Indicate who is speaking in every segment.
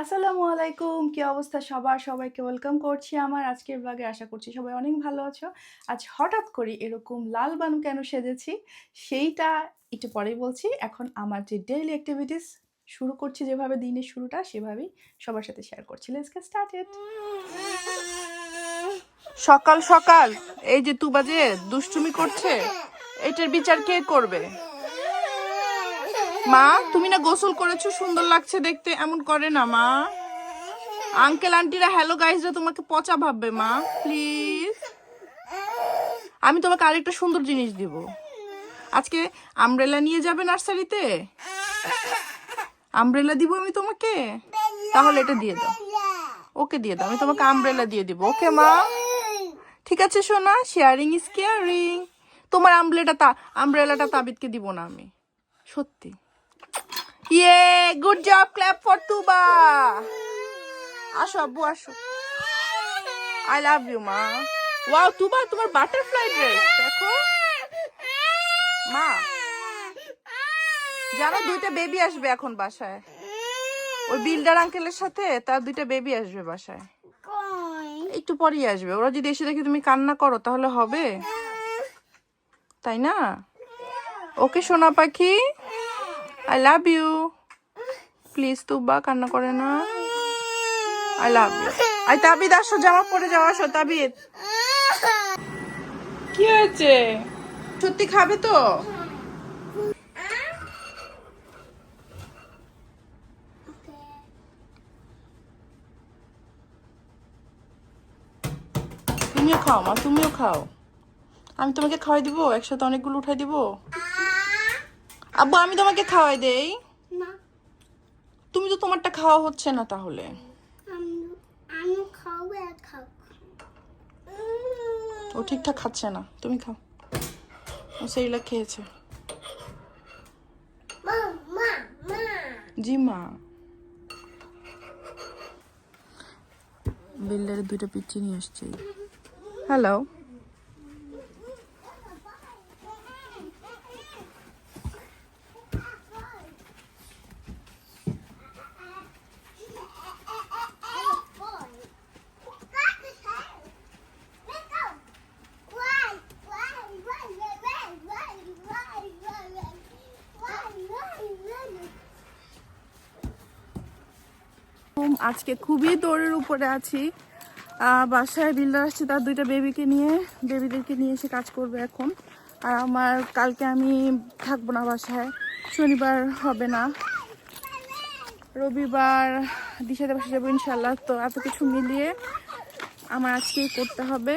Speaker 1: আসসালামু আলাইকুম। কি অবস্থা সবার? সবাইকে ওয়েলকাম করছি আমার আজকের ব্লগে আশা করছি সবাই অনেক ভালো আছো। আজ হঠাৎ করে এরকম লাল বানু কেন সেজেছি, সেইটা একটু পরেই বলছি। এখন আমার যে ডেইলি অ্যাক্টিভিটিস শুরু করছি যেভাবে দিনের শুরুটা, সেভাবেই সবার সাথে শেয়ার করছি। লেটস গেট স্টার্টেড সকাল সকাল, এই যে তু বাজে দুষ্টুমি করছে, এটার বিচার কে করবে? মা, তুমি না গোসল করেছ? সুন্দর লাগছে দেখতে। এমন করে না, মা। আঙ্কেল, আন্টিরা হ্যালো গাইজরা তোমাকে পচা ভাববে, মা। প্লিজ আমি তোমাকে আরেকটা সুন্দর জিনিস দিব। আজকে আমব্রেলা নিয়ে যাবে নার্সারিতে? আমব্রেলা দিব আমি তোমাকে? তাহলে এটা দিয়ে দাও। ওকে দিয়ে দাও, আমি তোমাকে আমব্রেলা দিয়ে দিব। ওকে, মা? ঠিক আছে, সোনা? শেয়ারিং ইজ কেয়ারিং তোমার আমব্রেলাটা তা আমব্রেলাটা তাবিদকে দিব না আমি। সত্যি। Yay good job clap for Tuba আসো আব্বু, আসো। আই লাভ ইউ মা। ওয়াও তুবা তোমার বাটারফ্লাই ড্রেস দেখো। মা, জানো দুইটা বেবি আসবে এখন বাসায়। ওই বিল্ডার আঙ্কেলের সাথে, তার দুইটা বেবি আসবে বাসায়। একটু পরেই আসবে। ওরা যদি এসে দেখে তুমি কান্না করো, তাহলে হবে। তাই না? ওকে, সোনা পাখি। I love you please Tuba কান্না করে না। I love you I Tabid আসো জামা পরে যাও আসো তাবিদ। কি হয়েছে? সত্যি খাবে তো? তুমিও খাও মা তুমিও খাও। আমি তোমাকে খাওয়াই দিব একসাথে অনেকগুলো উঠাই দিব। আব্বু আমি তোমাকে খাওয়াই দেই।
Speaker 2: না।
Speaker 1: তুমি তো তোমারটা খাওয়া হচ্ছে না তাহলে।
Speaker 2: আমি আমি খাব আর খাব।
Speaker 1: ও ঠিকঠাক খাচ্ছে না। তুমি খাও। ও সেইলা খেয়েছে। জি মা। বিল্ডারের দুইটা পিচ্ছি নিয়ে আসছে। হ্যালো। আজকে খুবই দৌড়ের উপরে আছি। বাসায় বিল্ডার আসছে তার দুইটা বেবিকে নিয়ে। বেবিদেরকে নিয়ে এসে কাজ করবে এখন। আর আমার কালকে আমি থাকব না বাসায়। শনিবার হবে না। রবিবার দিশাতে বাসা যাব ইনশাল্লাহ তো এত কিছু মিলিয়ে আমার আজকেই করতে হবে।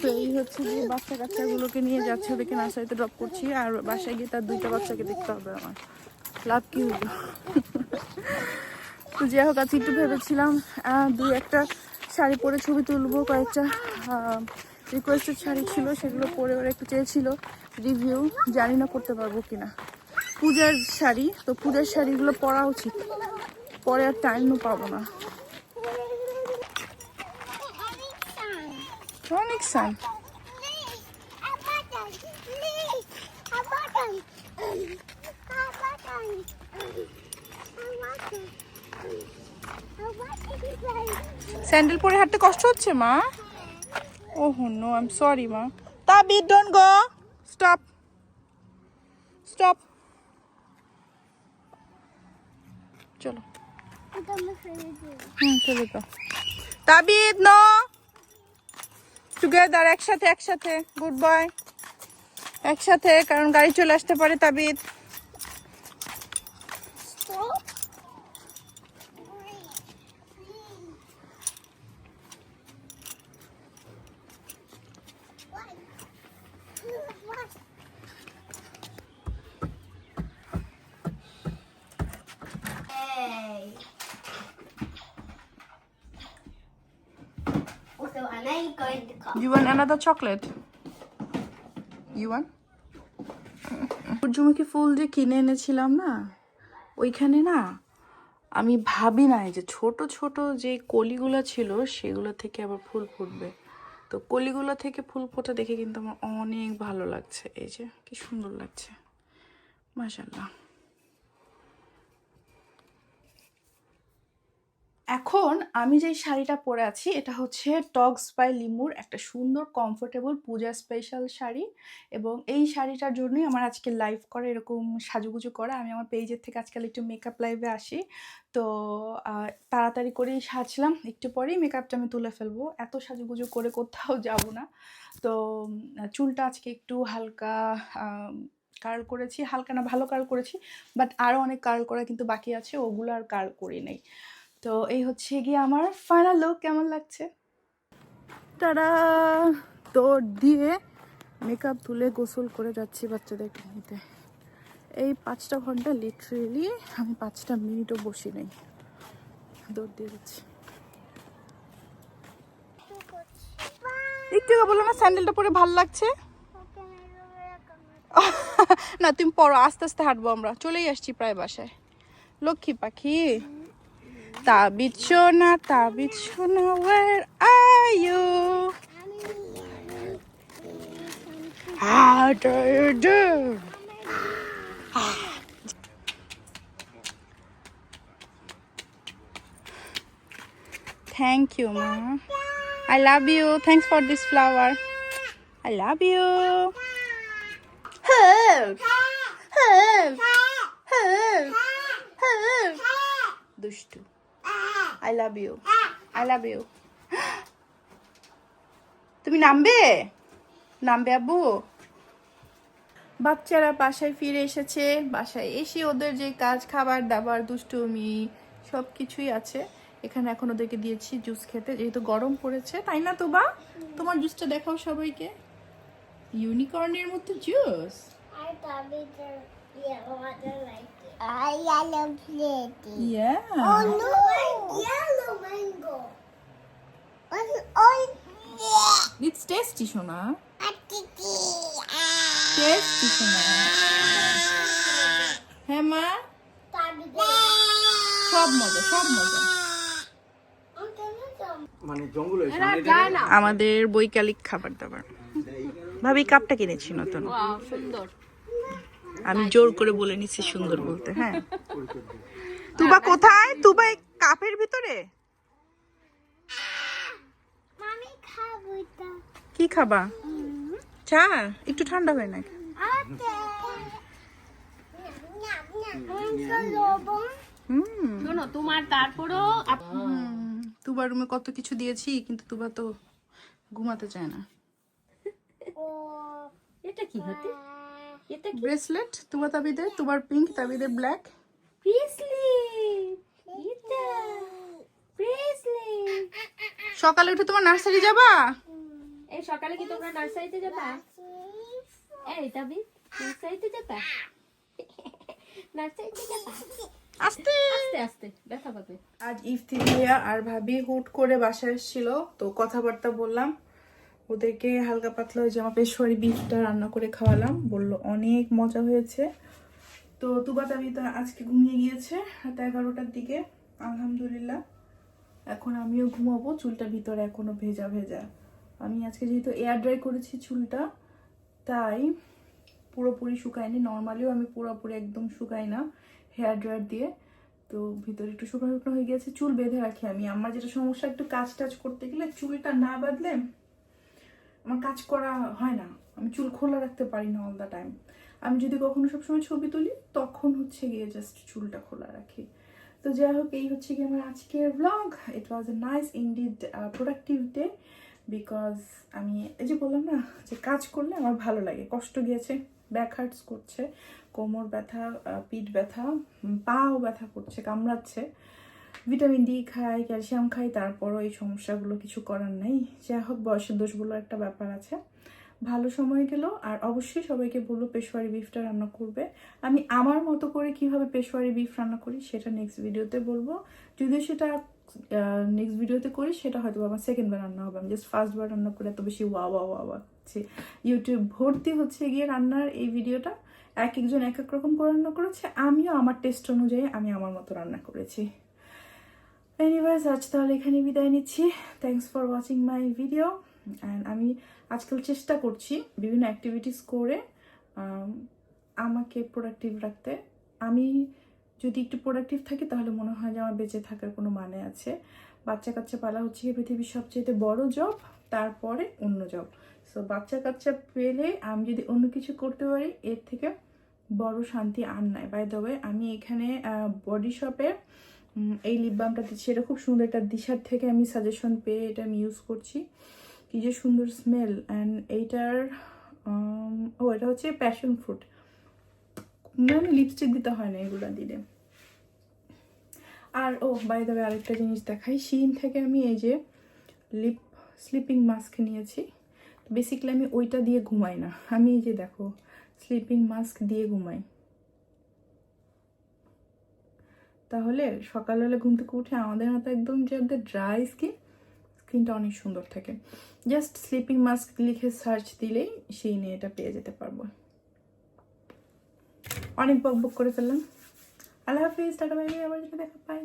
Speaker 1: তো এই হচ্ছে যে বাচ্চা কাচ্চাগুলোকে নিয়ে যাচ্ছে ওদেরকে নার্সারিতে ড্রপ করছি। আর বাসায় গিয়ে তার দুইটা বাচ্চাকে দেখতে হবে আমার। লাভ কি হলো তো যাই হোক আজকে একটু ভেবেছিলাম দুই একটা শাড়ি পরে ছবি তুলবো কয়েকটা রিকোয়েস্টেড শাড়ি ছিল সেগুলো পরে ওরা একটু চেয়েছিল রিভিউ জানি না করতে পারব কিনা। পূজার শাড়ি তো পূজার শাড়িগুলো পরা উচিত। পরে আর টাইমও পাবো না। অনেক সান স্যান্ডেল পরে হাঁটতে কষ্ট হচ্ছে, মা? Oh no I am sorry মা। Tabid don't go stop stop চলো। হুম, চলে যাও। তাবিদ নো টুগেদার একসাথে একসাথে। গুড বয় একসাথে, কারণ গাড়ি চলে আসতে পারে তাবিদ
Speaker 2: So I'm going to.
Speaker 1: You want another chocolate? You want? সূর্যমুখী ফুল যে কিনে এনেছিলাম না, ওইখানে না, আমি ভাবি নাই যে ছোট ছোট যে কলিগুলো ছিল সেগুলো থেকে আবার ফুল ফুটবে তো কলিগুলো থেকে ফুল ফোটা দেখে কিন্তু আমার অনেক ভালো লাগছে এই যে, কি সুন্দর লাগছে মাশাল্লাহ এখন আমি যে শাড়িটা পরে আছি, এটা হচ্ছে টগস বাই লিমুর একটা সুন্দর কমফোর্টেবল পূজা স্পেশাল শাড়ি এবং এই শাড়িটার জন্যই আমার আজকে লাইভ করা, এরকম সাজুগুজু করা। আমি আমার পেজের থেকে আজকাল একটু মেকআপ লাইভে আসি। তো তাড়াতাড়ি করেই সাজলাম। একটু পরেই মেকআপটা আমি তুলে ফেলব। এত সাজুগুজু করে কোথাও যাব না। তো চুলটা আজকে একটু হালকা কার্ল করেছি। হালকা না, ভালো কার্ল করেছি বাট আরও অনেক কার্ল করা কিন্তু বাকি আছে। ওগুলো আর কার্ল করি নেই। তো এই হচ্ছে গিয়ে আমার ফাইনাল লুক কেমন লাগছে? তারা দৌড় দিয়ে মেকআপ তুলে গোসল করে যাচ্ছি বাচ্চাদেরকে নিতে এই পাঁচটা ঘণ্টা লিটারেলি আমি পাঁচটা মিনিটও বসি নেই। দৌড় দিয়ে যাচ্ছি। একটু বলো না স্যান্ডেলটা পরে ভালো লাগছে? না, তুমি পড়ো আস্তে আস্তে হাঁটবো আমরা। চলেই আসছি প্রায় বাসায়। লক্ষ্মী পাখি। তাবিজ সোনা where are you how do you do thank you ma i love you thanks for this flower i love you দুষ্টু I love you I love you তুমি নামবে? নামবে আব্বু? বাচ্চারা বাসায় ফিরে এসেছে। বাসায় এসে ওদের যে কাজ, খাবার, দাবার, দুষ্টুমি সব কিছুই আছে। এখানে এখন ওদেরকে দিয়েছি জুস খেতে। যেহেতু গরম পড়েছে, তাই না তো বা তোমার জুসটা দেখাও সবাইকে। ইউনিকর্নের মতো জুস।
Speaker 2: It was like it. I yellow plate.
Speaker 1: Yeah
Speaker 2: Oh no! Yellow mango. Oh, oh yeah.
Speaker 1: It's tasty সোনা
Speaker 2: I did
Speaker 1: টেস্টি হ্যাঁ মা সব মজা সব মজা
Speaker 3: মানে
Speaker 1: আমাদের বৈকালিক খাবার দাবার ভাবি কাপটা কিনেছি নতুন
Speaker 4: সুন্দর
Speaker 1: আমি জোর করে বলে নিচ্ছি সুন্দর বলতে হ্যাঁ। তুবা কোথায়? তুবা এই কাপের ভিতরে? কি খাবা? চা? একটু ঠান্ডা হয় নাকি
Speaker 4: শোনো তোমার তারপরও
Speaker 1: তুবার রুমে কত কিছু দিয়েছি কিন্তু তুবা তো ঘুমাতে চায় না।
Speaker 4: এটা কি হতে? এটা কি?
Speaker 1: ব্রেসলেট তুবা তাবিদের তুবার পিঙ্ক তাবিদের ব্ল্যাক
Speaker 4: ব্রেসলেট এটা ব্রেসলেট।
Speaker 1: সকালে উঠে তোমার নার্সারি যাবা?
Speaker 4: এই সকালে কি তোমরা নার্সারিতে যাবা? এই তাবি নার্সারিতে যাবা? নার্সারিতে যাবা?
Speaker 1: আস্তে।
Speaker 4: আস্তে আস্তে ব্যথা পাবে।
Speaker 1: আজ ইফতিরিয়া আর ভাবি হুট করে বাসায় এসেছিল তো কথাবার্তা বললাম। ওদেরকে হালকা পাতলা ওই আমার পেশোয়ারি বিফটা রান্না করে খাওয়ালাম। বলল অনেক মজা হয়েছে। তো তুবা তাবি তো আজকে ঘুমিয়ে গিয়েছে রাত এগারোটার দিকে, আলহামদুলিল্লাহ। এখন আমিও ঘুমাবো, চুলটা ভিতরে এখনও ভেজা ভেজা। আমি আজকে যেহেতু এয়ার ড্রাই করেছি চুলটা, তাই পুরোপুরি শুকায়নি। নর্মালিও আমি পুরোপুরি একদম শুকাই না হেয়ার ড্রায়ার দিয়ে। তো ভিতরে একটু শুকনো শুকনো হয়ে গেছে চুল বেঁধে রাখি আমি। আমার যেটা সমস্যা, একটু কাজ টাজ করতে গেলে চুলটা না বাঁধলে আমার কাজ করা হয় না। আমি চুল খোলা রাখতে পারি না অল দ্য টাইম আমি যদি কখনো সবসময় ছবি তুলি, তখন হচ্ছে গিয়ে জাস্ট চুলটা খোলা রাখি। তো যাই হোক, এই হচ্ছে গিয়ে আমার আজকের blog it was a nice indeed productive day because আমি এই যে বললাম না, যে কাজ করলে আমার ভালো লাগে। কষ্ট গিয়েছে ব্যাক হার্টস করছে, কোমর ব্যথা পিঠ ব্যথা পাও ব্যথা করছে, কামড়াচ্ছে। ভিটামিন ডি খাই, ক্যালসিয়াম খাই, তারপরও এই সমস্যাগুলো কিছু করার নেই। যাই হোক, বয়সের দোষগুলো একটা ব্যাপার আছে। ভালো সময় গেল, আর অবশ্যই সবাইকে বলব পেশোয়ারি বিফটা রান্না করবে। আমি আমার মতো করে কীভাবে পেশোয়ারি বিফ রান্না করি সেটা নেক্সট ভিডিওতে বলব। যদিও সেটা নেক্সট ভিডিওতে করি, সেটা হয়তো আমার সেকেন্ড বার রান্না হবে। আমি জাস্ট ফার্স্ট বার রান্না করে এত বেশি ওয়া ওয়া ওয়া ওয়া করছি ইউটিউব ভর্তি হচ্ছে গিয়ে রান্নার এই ভিডিওটা এক একজন এক এক রকম করে রান্না করেছে। আমিও আমার টেস্ট অনুযায়ী আমি আমার মতো রান্না করেছি। এনিওয়েজ আজ তাহলে এখানে বিদায় নিচ্ছি। Thanks for watching my video and আমি আজকাল চেষ্টা করছি বিভিন্ন অ্যাক্টিভিটিস করে আমাকে প্রোডাক্টিভ রাখতে। আমি যদি একটু প্রোডাক্টিভ থাকি, তাহলে মনে হয় যে আমার বেঁচে থাকার কোনো মানে আছে। বাচ্চা কাচ্চা পালা হচ্ছে কি পৃথিবীর সবচেয়ে বড় জব তারপরে অন্য জব সো বাচ্চা কাচ্চা পেলে আমি যদি অন্য কিছু করতে পারি, এর থেকে বড় শান্তি আর নাই। বাই দ্য আমি এখানে বডি শপে এই লিপ বামটা দিচ্ছি। এটা খুব সুন্দর এটা দিশার থেকে আমি সাজেশন পেয়ে এটা আমি ইউজ করছি। কি যে সুন্দর স্মেল অ্যান্ড এইটার ও, এটা হচ্ছে প্যাশন ফ্রুট মানে লিপস্টিক দিতে হয় না এগুলো দিলে। আর, ও বাই দ্য আরেকটা জিনিস দেখাই। শিন থেকে আমি এই যে লিপ স্লিপিং মাস্ক নিয়েছি। বেসিক্যালি আমি ওইটা দিয়ে ঘুমাই না। আমি এই যে দেখো স্লিপিং মাস্ক দিয়ে ঘুমাই। তাহলে সকালবেলা ঘুম থেকে উঠে আমাদের হাতে একদম যে একদম ড্রাই স্কিন স্কিনটা অনেক সুন্দর থাকে। জাস্ট স্লিপিং মাস্ক লিখে সার্চ দিলেই সেই নিয়ে এটা পেয়ে যেতে পারব। অনেক বক বক করে ফেললাম। আল্লাহ হাফিজ টাটা বাই বাই, আবার দেখা পাই।